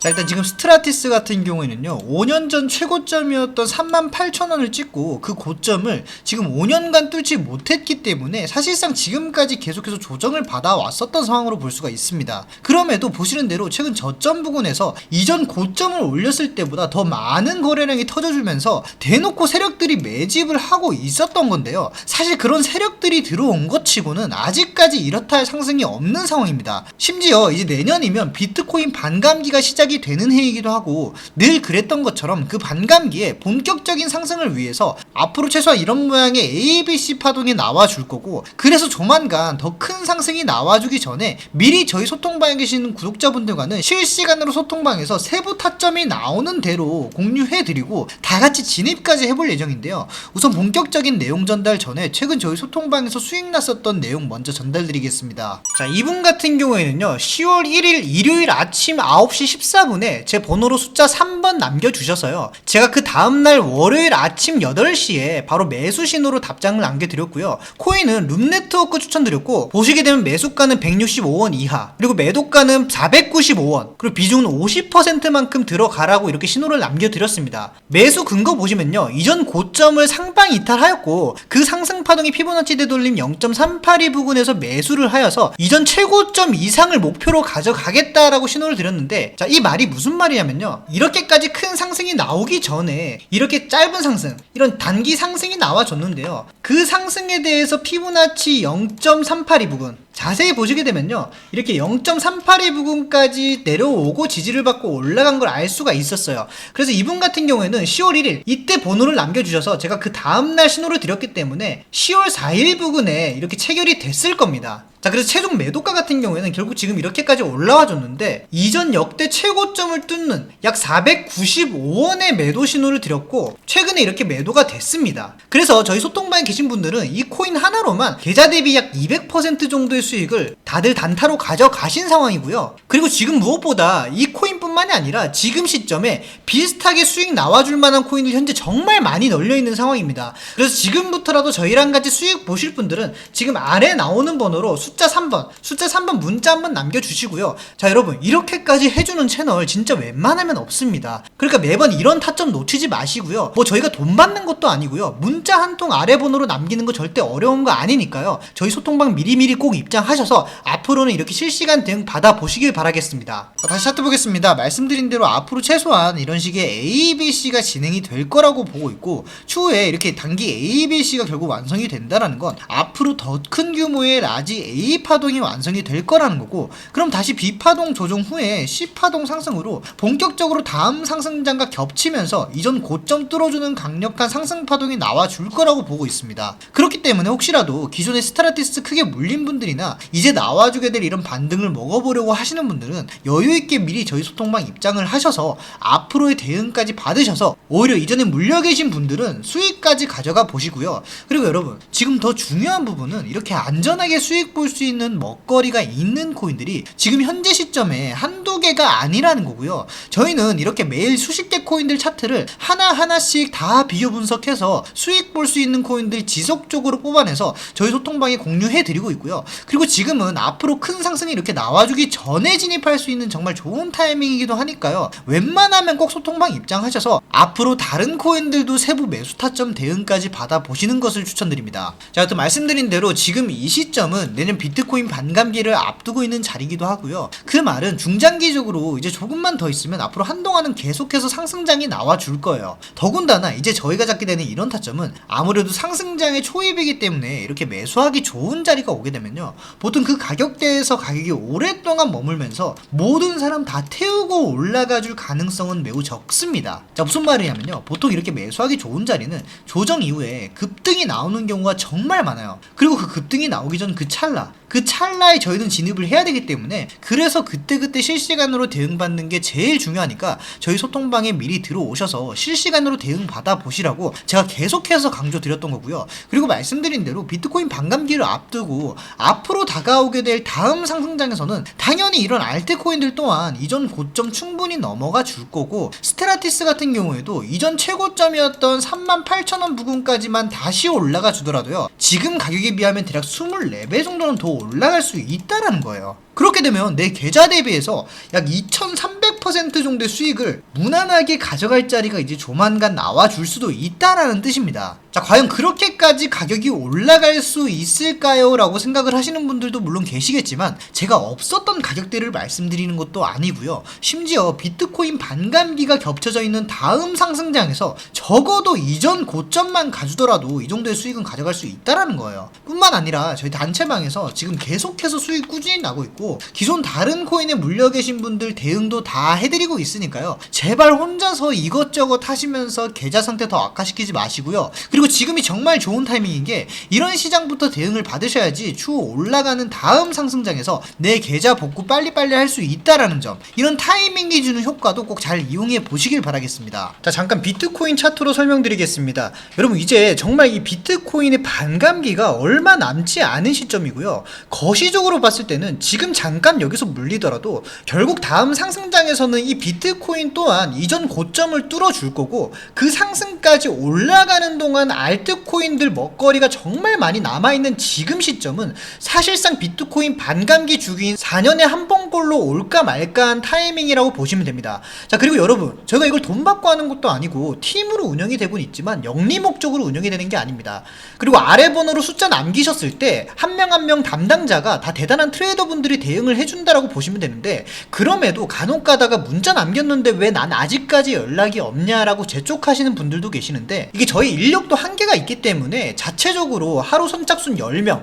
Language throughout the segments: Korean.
자 일단 지금 스트라티스 같은 경우에는요 5년 전 최고점이었던 38,000원을 찍고 그 고점을 지금 5년간 뚫지 못했기 때문에 사실상 지금까지 계속해서 조정을 받아왔었던 상황으로 볼 수가 있습니다. 그럼에도 보시는 대로 최근 저점 부근에서 이전 고점을 올렸을 때보다 더 많은 거래량이 터져주면서 대놓고 세력들이 매집을 하고 있었던 건데요. 사실 그런 세력들이 들어온 것 치고는 아직까지 이렇다 할 상승이 없는 상황입니다. 심지어 이제 내년이면 비트코인 반감기가 시작 이 되는 해이기도 하고 늘 그랬던 것처럼 그 반감기에 본격적인 상승을 위해서 앞으로 최소한 이런 모양의 ABC 파동이 나와줄 거고 그래서 조만간 더 큰 상승이 나와주기 전에 미리 저희 소통방에 계시는 구독자분들과는 실시간으로 소통방에서 세부 타점이 나오는 대로 공유해드리고 다 같이 진입까지 해볼 예정인데요. 우선 본격적인 내용 전달 전에 최근 저희 소통방에서 수익 났었던 내용 먼저 전달드리겠습니다. 자, 이분 같은 경우에는요, 10월 1일 일요일 아침 9시 14 분에 제 번호로 숫자 3번 남겨주셔서요. 제가 그 다음날 월요일 아침 8시에 바로 매수 신호로 답장을 남겨드렸고요. 코인은 룸네트워크 추천드렸고, 보시게 되면 매수가는 165원 이하, 그리고 매도가는 495원, 그리고 비중은 50%만큼 들어가라고 이렇게 신호를 남겨드렸습니다. 매수 근거 보시면요. 이전 고점을 상방 이탈하였고, 그 상승 파동이 피보나치 되돌림 0.382 부근에서 매수를 하여서 이전 최고점 이상을 목표로 가져가겠다라고 신호를 드렸는데, 자, 이 말이 무슨 말이냐면요. 이렇게까지 큰 상승이 나오기 전에 이렇게 짧은 상승, 이런 단기 상승이 나와줬는데요. 그 상승에 대해서 피보나치 0.382 부근, 자세히 보시게 되면요. 이렇게 0.382 부근까지 내려오고 지지를 받고 올라간 걸 알 수가 있었어요. 그래서 이분 같은 경우에는 10월 1일 이때 번호를 남겨주셔서 제가 그 다음날 신호를 드렸기 때문에 10월 4일 부근에 이렇게 체결이 됐을 겁니다. 자, 그래서 최종 매도가 같은 경우에는 결국 지금 이렇게까지 올라와 줬는데 이전 역대 최고점을 뚫는 약 495원의 매도 신호를 드렸고 최근에 이렇게 매도가 됐습니다. 그래서 저희 소통방에 계신 분들은 이 코인 하나로만 계좌 대비 약 200% 정도의 수익을 다들 단타로 가져가신 상황이고요. 그리고 지금 무엇보다 이 코인 뿐만이 아니라 지금 시점에 비슷하게 수익 나와줄 만한 코인들 현재 정말 많이 널려 있는 상황입니다. 그래서 지금부터라도 저희랑 같이 수익 보실 분들은 지금 아래 나오는 번호로 숫자 3번, 숫자 3번 문자 한번 남겨주시고요. 자, 여러분, 이렇게까지 해주는 채널 진짜 웬만하면 없습니다. 그러니까 매번 이런 타점 놓치지 마시고요. 뭐 저희가 돈 받는 것도 아니고요. 문자 한 통 아래 번호로 남기는 거 절대 어려운 거 아니니까요. 저희 소통방 미리미리 꼭 입장하셔서 앞으로는 이렇게 실시간 대응 받아보시길 바라겠습니다. 다시 차트 보겠습니다. 말씀드린 대로 앞으로 최소한 이런 식의 ABC가 진행이 될 거라고 보고 있고 추후에 이렇게 단기 ABC가 결국 완성이 된다라는 건 앞으로 더 큰 규모의 라지 A 파동이 완성이 될 거라는 거고 그럼 다시 B 파동 조정 후에 C 파동 상승으로 본격적으로 다음 상승장과 겹치면서 이전 고점 뚫어주는 강력한 상승 파동이 나와 줄 거라고 보고 있습니다. 그렇기 때문에 혹시라도 기존의 스트라티스 크게 물린 분들이나 이제 나와주게 될 이런 반등을 먹어보려고 하시는 분들은 여유 있게 미리 저희 소통 방 입장을 하셔서 앞으로의 대응까지 받으셔서 오히려 이전에 물려 계신 분들은 수익까지 가져가 보시고요. 그리고 여러분 지금 더 중요한 부분은 이렇게 안전하게 수익 볼 수 있는 먹거리가 있는 코인들이 지금 현재 시점에 한두 개가 아니라는 거고요. 저희는 이렇게 매일 수십 개 코인들 차트를 하나하나씩 다 비교 분석해서 수익 볼 수 있는 코인들 지속적으로 뽑아내서 저희 소통방에 공유해 드리고 있고요. 그리고 지금은 앞으로 큰 상승이 이렇게 나와주기 전에 진입할 수 있는 정말 좋은 타이밍이 기도 하니까요. 웬만하면 꼭 소통방 입장하셔서 앞으로 다른 코인들도 세부 매수 타점 대응까지 받아보시는 것을 추천드립니다. 자, 또 말씀드린 대로 지금 이 시점은 내년 비트코인 반감기를 앞두고 있는 자리이기도 하고요. 그 말은 중장기적으로 이제 조금만 더 있으면 앞으로 한동안은 계속해서 상승장이 나와 줄 거예요. 더군다나 이제 저희가 잡게 되는 이런 타점은 아무래도 상승장의 초입이기 때문에 이렇게 매수하기 좋은 자리가 오게 되면요. 보통 그 가격대에서 가격이 오랫동안 머물면서 모든 사람 다 태우 고 올라가 줄 가능성은 매우 적습니다. 자, 무슨 말이냐면요. 보통 이렇게 매수하기 좋은 자리는 조정 이후에 급등이 나오는 경우가 정말 많아요. 그리고 그 급등이 나오기 전 그 찰나, 그 찰나에 저희는 진입을 해야 되기 때문에 그래서 그때그때 실시간으로 대응받는 게 제일 중요하니까 저희 소통방에 미리 들어오셔서 실시간으로 대응 받아 보시라고 제가 계속해서 강조드렸던 거고요. 그리고 말씀드린 대로 비트코인 반감기를 앞두고 앞으로 다가오게 될 다음 상승장에서는 당연히 이런 알트코인들 또한 이전 고점 충분히 넘어가 줄 거고 스테라티스 같은 경우에도 이전 최고점이었던 38,000원 부근까지만 다시 올라가 주더라도요. 지금 가격에 비하면 대략 24배 정도는 더 올라갈 수 있다라는 거예요. 그렇게 되면 내 계좌 대비해서 약 2,300% 10% 정도의 수익을 무난하게 가져갈 자리가 이제 조만간 나와 줄 수도 있다라는 뜻입니다. 자, 과연 그렇게까지 가격이 올라갈 수 있을까요? 라고 생각을 하시는 분들도 물론 계시겠지만, 제가 없었던 가격대를 말씀드리는 것도 아니고요. 심지어 비트코인 반감기가 겹쳐져 있는 다음 상승장에서 적어도 이전 고점만 가주더라도 이 정도의 수익은 가져갈 수 있다라는 거예요. 뿐만 아니라 저희 단체방에서 지금 계속해서 수익 꾸준히 나고 있고, 기존 다른 코인에 물려 계신 분들 대응도 다 해드리고 있으니까요. 제발 혼자서 이것저것 하시면서 계좌 상태 더 악화시키지 마시고요. 그리고 지금이 정말 좋은 타이밍인 게 이런 시장부터 대응을 받으셔야지 추후 올라가는 다음 상승장에서 내 계좌 복구 빨리빨리 할 수 있다라는 점. 이런 타이밍이 주는 효과도 꼭 잘 이용해 보시길 바라겠습니다. 자, 잠깐 비트코인 차트로 설명드리겠습니다. 여러분 이제 정말 이 비트코인의 반감기가 얼마 남지 않은 시점이고요. 거시적으로 봤을 때는 지금 잠깐 여기서 물리더라도 결국 다음 상승장에서는 이 비트코인 또한 이전 고점을 뚫어줄 거고 그 상승까지 올라가는 동안 알트코인들 먹거리가 정말 많이 남아있는 지금 시점은 사실상 비트코인 반감기 주기인 4년에 한 번꼴로 올까 말까한 타이밍이라고 보시면 됩니다. 자 그리고 여러분 저희가 이걸 돈 받고 하는 것도 아니고 팀으로 운영이 되고 있지만 영리 목적으로 운영이 되는 게 아닙니다. 그리고 아래 번호로 숫자 남기셨을 때 한 명 한 명 담당자가 다 대단한 트레이더 분들이 대응을 해준다라고 보시면 되는데 그럼에도 간혹 가다가 문자 남겼는데 왜 난 아직까지 연락이 없냐라고 재촉하시는 분들도 계시는데 이게 저희 인력도 한계가 있기 때문에 자체적으로 하루 선착순 10명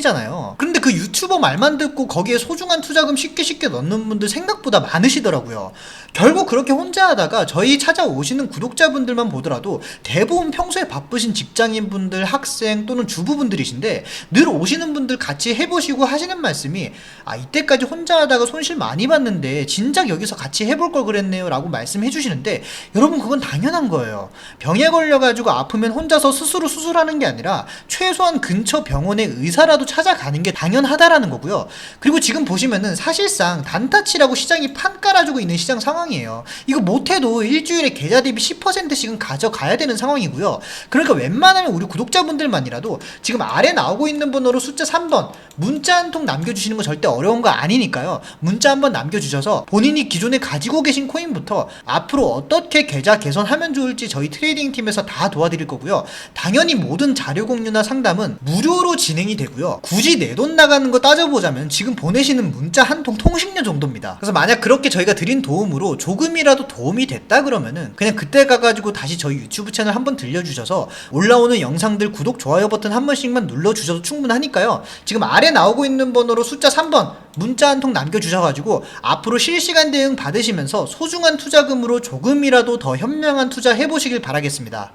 잖아요. 그런데 그 유튜버 말만 듣고 거기에 소중한 투자금 쉽게 쉽게 넣는 분들 생각보다 많으시더라고요. 결국 그렇게 혼자 하다가 저희 찾아오시는 구독자분들만 보더라도 대부분 평소에 바쁘신 직장인분들, 학생 또는 주부분들이신데 늘 오시는 분들 같이 해보시고 하시는 말씀이 아 이때까지 혼자 하다가 손실 많이 봤는데 진작 여기서 같이 해볼 걸 그랬네요 라고 말씀해 주시는데 여러분 그건 당연한 거예요. 병에 걸려가지고 아프면 혼자서 스스로 수술하는 게 아니라 최소한 근처 병원의 의사라도 찾아가는 게 당연하다라는 거고요. 그리고 지금 보시면은 사실상 단타치라고 시장이 판 깔아주고 있는 시장 상황 이에요. 이거 못해도 일주일에 계좌 대비 10%씩은 가져가야 되는 상황이고요. 그러니까 웬만하면 우리 구독자분들만이라도 지금 아래 나오고 있는 번호로 숫자 3번 문자 한 통 남겨주시는 거 절대 어려운 거 아니니까요. 문자 한 번 남겨주셔서 본인이 기존에 가지고 계신 코인부터 앞으로 어떻게 계좌 개선하면 좋을지 저희 트레이딩 팀에서 다 도와드릴 거고요. 당연히 모든 자료 공유나 상담은 무료로 진행이 되고요. 굳이 내 돈 나가는 거 따져보자면 지금 보내시는 문자 한 통 통신료 정도입니다. 그래서 만약 그렇게 저희가 드린 도움으 로 조금이라도 도움이 됐다 그러면은 그냥 그때 가가지고 다시 저희 유튜브 채널 한번 들려주셔서 올라오는 영상들 구독, 좋아요 버튼 한 번씩만 눌러주셔도 충분하니까요. 지금 아래 나오고 있는 번호로 숫자 3번 문자 한 통 남겨주셔가지고 앞으로 실시간 대응 받으시면서 소중한 투자금으로 조금이라도 더 현명한 투자 해보시길 바라겠습니다.